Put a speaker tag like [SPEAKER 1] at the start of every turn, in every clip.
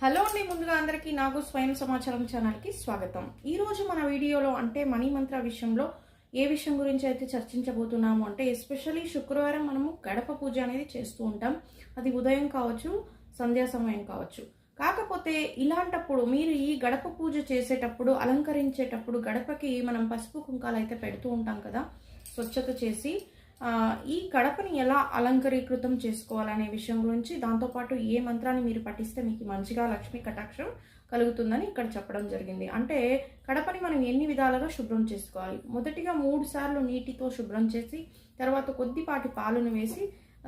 [SPEAKER 1] Hello అండి ముందుగా అందరికీ నాకు స్వయం సమాచారం ఛానల్కి స్వాగతం. ఈరోజు మన వీడియోలో అంటే మనీ మంత్ర విషయంలో ఏ విషయం గురించి అయితే చర్చించబోతున్నాము అంటే ఎస్పెషల్లీ శుక్రవారం మనము గడప పూజ అనేది చేస్తూ ఉంటాం. అది ఉదయం కావచ్చు సంధ్యా సమయం కావచ్చు. కాకపోతే ఇలాంటప్పుడు మీరు ఈ గడప పూజ చేసేటప్పుడు అలంకరించేటప్పుడు గడపకి మనం పసుపు కుంకాలు అయితే పెడుతూ ఉంటాం కదా స్వచ్ఛత చేసి ఈ కడపని ఎలా అలంకరీకృతం చేసుకోవాలనే విషయం గురించి దాంతోపాటు ఏ మంత్రాన్ని మీరు పఠిస్తే మీకు మంచిగా లక్ష్మీ కటాక్షం కలుగుతుందని ఇక్కడ చెప్పడం జరిగింది. అంటే కడపని మనం ఎన్ని విధాలుగా శుభ్రం చేసుకోవాలి? మొదటిగా మూడు సార్లు నీటితో శుభ్రం చేసి తర్వాత కొద్దిపాటి పాలను వేసి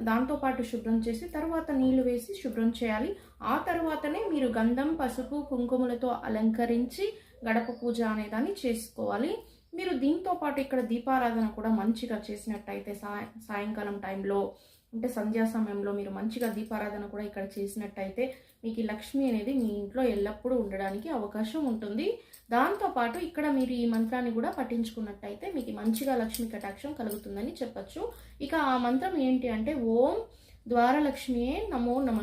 [SPEAKER 1] దాంతోపాటు శుభ్రం చేసి తర్వాత నీళ్ళు వేసి శుభ్రం చేయాలి. ఆ తర్వాతనే మీరు గంధం పసుపు కుంకుమలతో అలంకరించి గడప పూజ అనేదాన్ని చేసుకోవాలి. మీరు దీంతో పాటు ఇక్కడ దీపారాధన కూడా మంచిగా చేసినట్టయితే సాయ సాయంకాలం టైంలో అంటే సంధ్యా సమయంలో మీరు మంచిగా దీపారాధన కూడా ఇక్కడ చేసినట్టయితే మీకు ఈ లక్ష్మి అనేది మీ ఇంట్లో ఎల్లప్పుడూ ఉండడానికి అవకాశం ఉంటుంది. దాంతోపాటు ఇక్కడ మీరు ఈ మంత్రాన్ని కూడా పఠించుకున్నట్టయితే మీకు మంచిగా లక్ష్మి కటాక్షం కలుగుతుందని చెప్పచ్చు. ఇక ఆ మంత్రం ఏంటి అంటే ఓం ద్వారలక్ష్మియే నమో నమ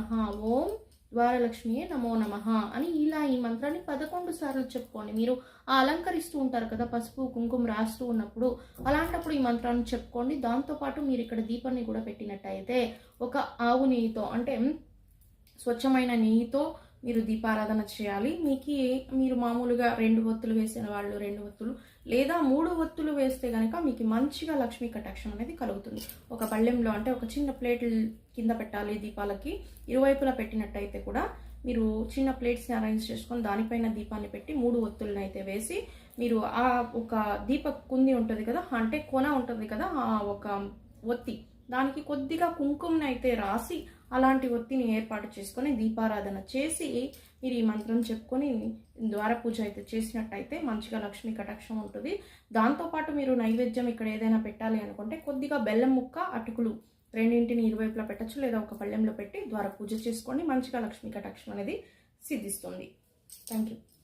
[SPEAKER 1] ఓం ద్వారలక్ష్మియే నమో నమః అని ఇలా ఈ మంత్రాన్ని పదకొండు సార్లు చెప్పుకోండి. మీరు ఆ అలంకరిస్తూ ఉంటారు కదా పసుపు కుంకుమ రాస్తూ ఉన్నప్పుడు అలాంటప్పుడు ఈ మంత్రాన్ని చెప్పుకోండి. దాంతోపాటు మీరు ఇక్కడ దీపాన్ని కూడా పెట్టినట్టయితే ఒక ఆవు నెయ్యితో అంటే స్వచ్ఛమైన నెయ్యితో మీరు దీపారాధన చేయాలి. మీకు మీరు మామూలుగా రెండు ఒత్తులు వేసిన వాళ్ళు రెండు ఒత్తులు లేదా మూడు ఒత్తులు వేస్తే కనుక మీకు మంచిగా లక్ష్మీ కటాక్షం అనేది కలుగుతుంది. ఒక పళ్ళెంలో అంటే ఒక చిన్న ప్లేట్ కింద పెట్టాలి దీపాలకి. ఇరువైపులా పెట్టినట్టయితే కూడా మీరు చిన్న ప్లేట్స్ని అరేంజ్ చేసుకొని దానిపైన దీపాన్ని పెట్టి మూడు ఒత్తులను అయితే వేసి మీరు ఆ ఒక దీప కుంది ఉంటుంది కదా అంటే కొన ఉంటుంది కదా ఆ ఒక ఒత్తి. దానికి కొద్దిగా కుంకుమని అయితే రాసి అలాంటి ఒత్తిని ఏర్పాటు చేసుకొని దీపారాధన చేసి మీరు ఈ మంత్రం చెప్పుకొని ద్వార పూజ అయితే చేసినట్టయితే మంచిగా లక్ష్మి కటాక్షం ఉంటుంది. దాంతోపాటు మీరు నైవేద్యం ఇక్కడ ఏదైనా పెట్టాలి అనుకుంటే కొద్దిగా బెల్లం ముక్క అటుకులు రెండింటిని ఇరువైపులా పెట్టచ్చు లేదా ఒక పళ్ళెంలో పెట్టి ద్వార పూజ చేసుకోండి మంచిగా లక్ష్మీ కటాక్షం అనేది సిద్ధిస్తుంది. Thank you